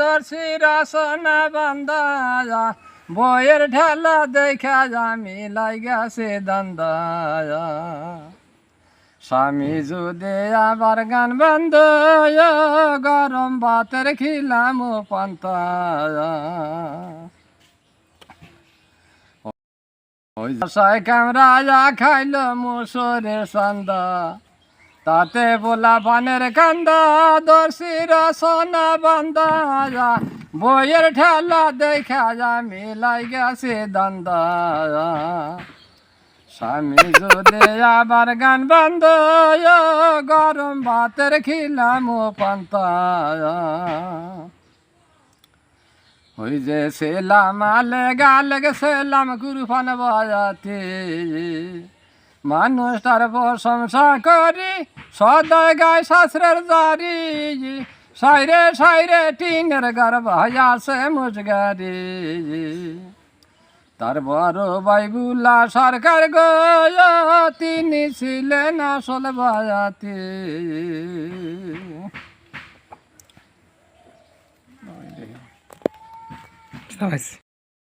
দর্শি রসনা বান্দা, বইয়ের ঠেলা দেখা আমি লাগাছে দান্দা। স্বামী যদি আবার গান বন্ধ গরম ভাতের খিলাম পান্তা। ওই কামরা খাইল মুসরের সান্দা। তাতে বলা পানের কান্দা দর্শি রসনা বান্দা বইয়ের ঠেলা দেখা আমি লাগাছে দান্দা। স্বামী যদি আবার গান বন্ধ গরম ভাতের খিলাম পান্তা। ওই যে সেলাম আলে গালে সেলাম কুরফান বাজাতে। মানুষ তার প্রশংসা করি সদয় গায় শাসরের জারি। সাইরে সাইরে, টিনের গর্ব হাসে মুজগারি। তার বড় বাইবুলা সরকার গো, তিনি ছিলেন আসল বায়াতি। আচ্ছা, Nice.